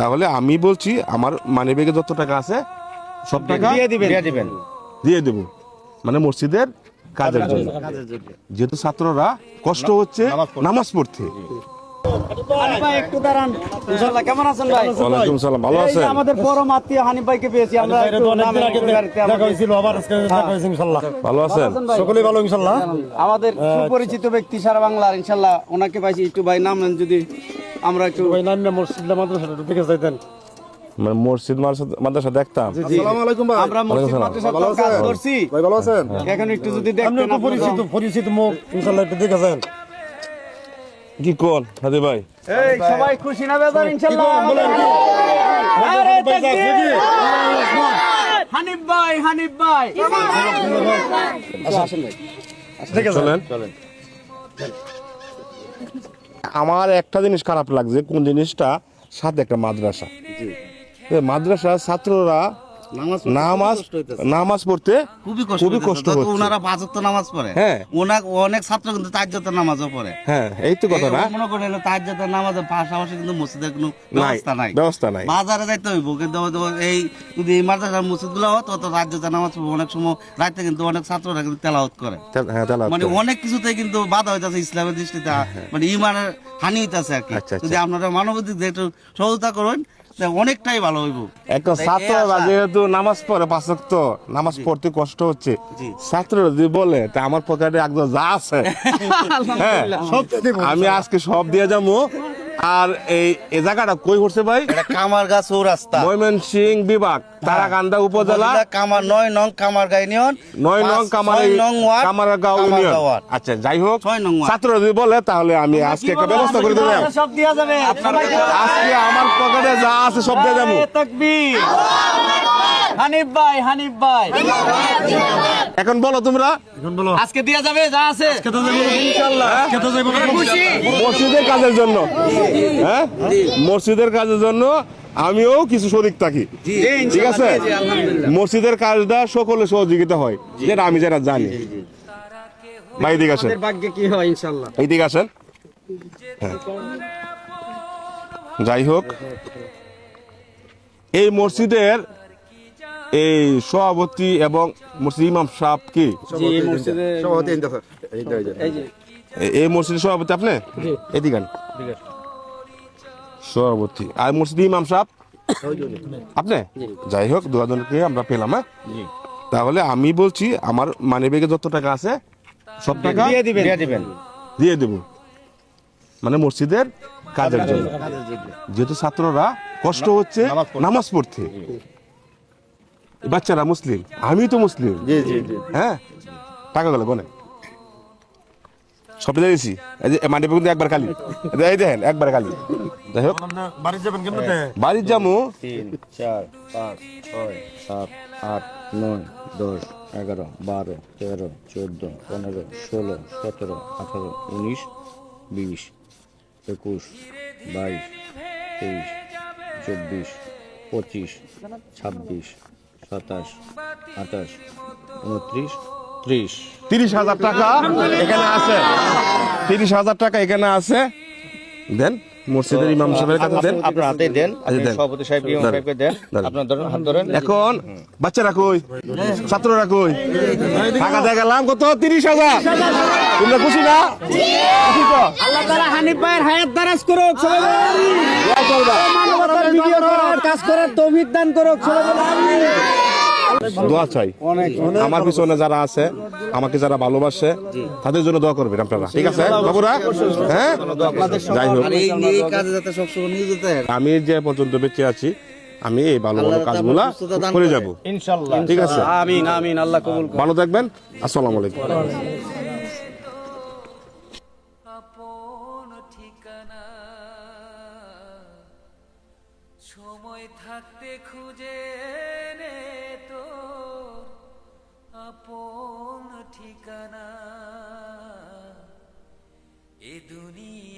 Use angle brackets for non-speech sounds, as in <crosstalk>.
তাহলে আমি বলছি আমার মানি ব্যাগে যত টাকা আছে সব টাকা দিয়ে দিবেন। দিয়ে দিবেন। দিয়ে দেব। মানে মসজিদের কাজের জন্য। যেহেতু ছাত্ররা কষ্ট হচ্ছে নামাজ পড়তে। হানিফ ভাই একটু দাঁড়ান। ইনশাআল্লাহ কেমন আছেন ভাই? ওয়ালাইকুম সালাম ভালো এই যে আছেন? আমাদের পরম আত্মীয় হানিফ ভাইকে পেয়েছি আমরা একটু নামের পরিবারকে আমাদের- ভালো আছেন? আছেন সকলেই ভালো ইনশাল্লাহ আমাদের সুপরিচিত ব্যক্তি সারা বাংলার ইনশাল্লাহ ওনাকে পাইছি একটু ভাই নাম যদি আমরা একটু ভাই নাম না মসজিদটা মাদ্রাসাটা একটু দেখে যাইতেন মানে মসজিদ মাদ্রাসা- মাদ্রাসা দেখতাম। আসসালামু আলাইকুম ভাই। আমরা মসজিদ সালাম। মাদ্রাসার কাজ করছি। ভাই ভালো আছেন? এখন একটু যদি আপনি তো পরিচিত পরিচিত মুখ ইনশাল্লাহ একটু দেখে যান। কি কোন? হাদি ভাই। এই সবাই খুশি না বেজার ইনশাআল্লাহ আরে তাকবীর! হানিফ ভাই হানিফ ভাই। দেখে যান চলেন আমার একটা জিনিস খারাপ লাগছে কোন জিনিসটা? সাথে একটা মাদ্রাসা। মাদ্রাসার মাদ্রাসা ছাত্ররা নামাজ নামাজ নামাজ পড়তে খুবই কষ্ট খুবই কষ্ট হচ্ছে। ওনারা পাঁচ ওয়াক্ত নামাজ পড়ে হ্যাঁ। অনেক ছাত্র কিন্তু তাজ্জাতের নামাজও পড়ে। হ্যাঁ এই তো কথা না। মনে করে তাজ্জাতের নামাজের পাশাপাশি কিন্তু মসজিদের কোনো ব্যবস্থা নাই। ব্যবস্থা নাই। বাজারে যাইতে হইব কিন্তু এই যদি এই মাদ্রাসার মসজিদ হতো তো রাজ্যতে নামাজ পড়ব। অনেক সময় রাতে কিন্তু অনেক ছাত্ররা কিন্তু তেলাওয়াত করে। হ্যাঁ মানে অনেক কিছুতে কিন্তু বাধা হইতাছে ইসলামের দৃষ্টিতে। মানে ইমানের হানি হইতাছে আর কি। আচ্ছা, আচ্ছা। যদি আপনারা মানবাধিক একটু সহযোগিতা করেন অনেকটাই ভালো হইব। একটা ছাত্ররা যেহেতু নামাজ পড়ে পাঁচক্ত নামাজ পড়তে কষ্ট হচ্ছে ছাত্র যদি বলে তা আমার পকেটে একদম যা আছে। <laughs> হ্যাঁ আমি আজকে সব দিয়ে যাব। আর এই এই জায়গাটা কই করছে ভাই? এটা রাস্তা চৌরাস্তা। ময়মন সিং বিভাগ তারাকান্দা উপজেলা। উপজেলা কামার নয় নং কামারগা নিয়ন নয় নং কামার নং কামার কামারগাঁও ইউনিয়ন। আচ্ছা যাই হোক ছাত্র যদি বলে তাহলে আমি আজকে একটা ব্যবস্থা করে দেবো সব দিয়া যাবে। আজকে আমার পকেটে যা আছে সব দিয়ে যাব। তাকবীর। হানিফ ভাই হানিফ ভাই। এখন বলো তোমরা। এখন বলো। আজকে দেওয়া যাবে যা আছে। খুশি। মসজিদের কাজের জন্য। হ্যাঁ? মসজিদের কাজের জন্য আমিও কিছু শরিক থাকি। ঠিক আছে? মসজিদের কাজটা সকলে সহযোগিতা হয়। যেটা আমি যেটা জানি। ভাই এদিকে আসেন। আমাদের ভাগ্যে কি হয় ইনশাআল্লাহ? এইদিকে আসেন। হ্যাঁ। যাই হোক। এই মসজিদের এই সভাপতি এবং মসজিদ ইমাম সাহেব কি এই মসজিদে এই যে এ- এই মসজিদের সভাপতি আপনি? এদিকে আন। সভাপতি। আর মসজিদ ইমাম সাহেব? আপনি? যাই হোক দুজনকে আমরা পেলাম হ্যাঁ? তাহলে আমি বলছি আমার মানি ব্যাগে যত টাকা আছে সব টাকা দিয়ে দিবেন। দিয়ে দিবেন। দিয়ে দেব। মানে মসজিদের কাজের জন্য। যেহেতু ছাত্ররা কষ্ট হচ্ছে নামাজ পড়তে। বাচ্চারা মুসলিম আমি তো মুসলিম। হ্যাঁ? টাকা গেল গনে এই যে একবার খালি। এই দেখেন একবার খালি। যাই হোক। বাড়ির যামু তিন চার পাঁচ ছয় সাত আট নয় দশ এগারো বারো তেরো চোদ্দ পনেরো ষোলো সতেরো আঠারো উনিশ বিশ একুশ বাইশ তেইশ চব্বিশ পঁচিশ ছাব্বিশ সাতাশ আঠাশ উনত্রিশ ত্রিশ। তিরিশ হাজার টাকা এখানে আছে। তিরিশ হাজার টাকা এখানে আছে। দেন মসজিদের ইমাম সাহেবের কাছে দেন। আপনার হাতে দেন। সভাপতি সাহেব ইমাম সাহেবকে দেন। আপনার ধরেন হাত ধরেন। এখন বাচ্চারা কই? ছাত্ররা কই? টাকা দিয়ে গেলাম কত? তিরিশ হাজার। তোমরা খুশি না? খুশি তো? আল্লাহ তাআলা হানিফ ভাইয়ের হায়াত দারাজ করুক সবাই বলে আমিন। মানবতার ভিডিও করার কাজ করার তৌফিক দান করুক সবাই বলে আমিন। দোয়া চাই। আমার পিছনে যারা আছে আমাকে যারা ভালোবাসে তাদের জন্য দোয়া করবেন আপনারা। ঠিক আছে বাবুরা? হ্যাঁ? যাই হোক। আমি যে পর্যন্ত বেঁচে আছি আমি এই ভালো ভালো কাজগুলা করে যাব। ইনশাল্লাহ ঠিক আছে? আমিন আমিন আল্লাহ কবুল করুন। ভালো থাকবেন। আসসালামু আলাইকুম। আপন ঠিকানা সময় থাকতে খুঁজে নে তো আপন ঠিকানা। এ দুনিয়া